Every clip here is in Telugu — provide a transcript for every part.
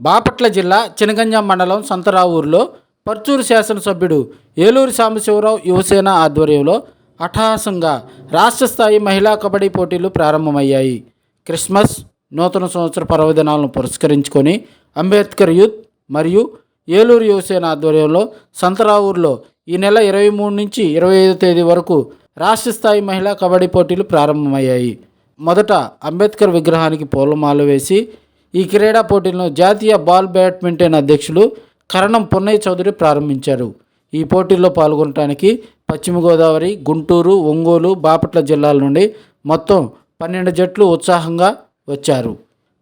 బాపట్ల జిల్లా చినగంజాం మండలం సంతరావూరులో పర్చూరు శాసనసభ్యుడు ఏలూరు సాంబశివరావు యువసేన ఆధ్వర్యంలో అట్టహాసంగా రాష్ట్ర స్థాయి మహిళా కబడ్డీ పోటీలు ప్రారంభమయ్యాయి. క్రిస్మస్ నూతన సంవత్సర పర్వదినాలను పురస్కరించుకొని అంబేద్కర్ యూత్ మరియు ఏలూరు యువసేన ఆధ్వర్యంలో సంతరావూరులో ఈ నెల ఇరవై మూడు నుంచి ఇరవై ఐదు తేదీ వరకు రాష్ట్ర స్థాయి మహిళా కబడ్డీ పోటీలు ప్రారంభమయ్యాయి. మొదట అంబేద్కర్ విగ్రహానికి పూలమాల వేసి ఈ క్రీడా పోటీలను జాతీయ బాల్ బ్యాడ్మింటన్ అధ్యక్షులు కరణం పున్నయ్య చౌదరి ప్రారంభించారు. ఈ పోటీల్లో పాల్గొనడానికి పశ్చిమ గోదావరి గుంటూరు ఒంగోలు బాపట్ల జిల్లాల నుండి మొత్తం పన్నెండు జట్లు ఉత్సాహంగా వచ్చారు.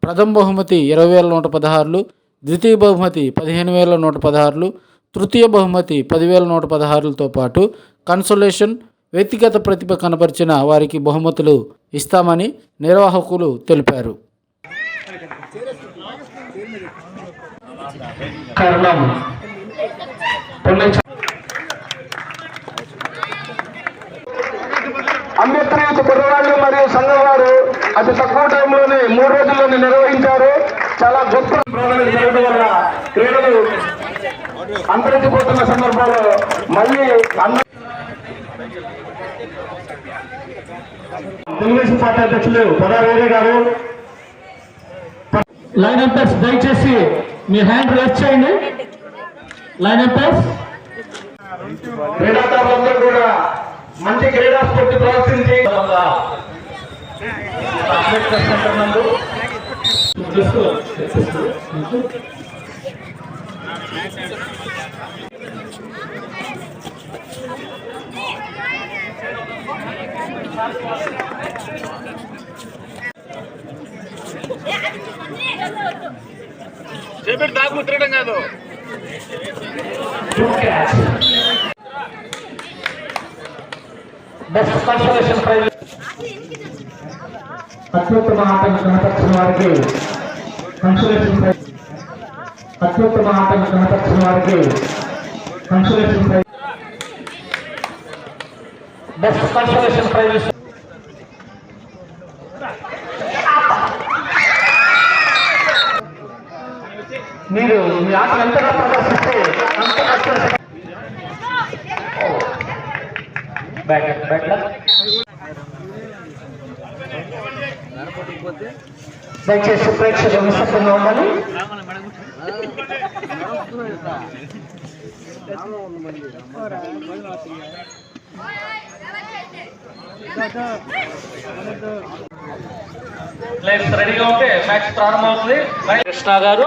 ప్రథమ బహుమతి ఇరవై వేల నూట పదహారులు ద్వితీయ బహుమతి పదిహేను వేల నూట పదహారులు తృతీయ బహుమతి పదివేల నూట పదహారులతో పాటు కన్సోలేషన్ వ్యక్తిగత ప్రతిభ కనపరిచిన వారికి బహుమతులు ఇస్తామని నిర్వాహకులు తెలిపారు. కారణం అంబేద్కర్ యొక్క కుర్రవాళ్ళు మరియు సంఘం వారు అతి తక్కువ టైంలోనే మూడు రోజుల్లోనే నిర్వహించారు. చాలా గొప్ప ప్రోగ్రాం జరగడం వల్ల క్రీడలు అంతరించిపోతున్న సందర్భంలో మళ్ళీ తెలుగుదేశం పార్టీ అధ్యక్షులు పదావేరే గారు లైన్ ఎంపైర్స్ దయచేసి మీ హ్యాండ్ రేస్ చేయండి. లైన్ ఎంపైర్స్ క్రీడాకారులందరూ కూడా మంచి క్రీడా స్ఫూర్తి ప్రదర్శించి అంబేద్కర్ సెంటర్ నందు. బెస్ట్ కన్సలేషన్ ప్రైజ్ అత్యుత్తమ ఆటను కనపరిచిన వారికి కన్సలేషన్ ప్రైజ్ అత్యుత్తమ ఆటను కనపరిచిన వారికి consolation prize best consolation prize మీరు మీ ఆటను ఎంతగా ప్రదర్శిస్తే అంత కన్సలేషన్ బ్యాక్ బ్యాక్ దయచేసి ప్రేక్షకులు నిశ్శబ్దంగా ఉండాలి ప్లేస్ రెడీగా ఉంటే మ్యాచ్ ప్రారంభమవుతుంది. కృష్ణ గారు.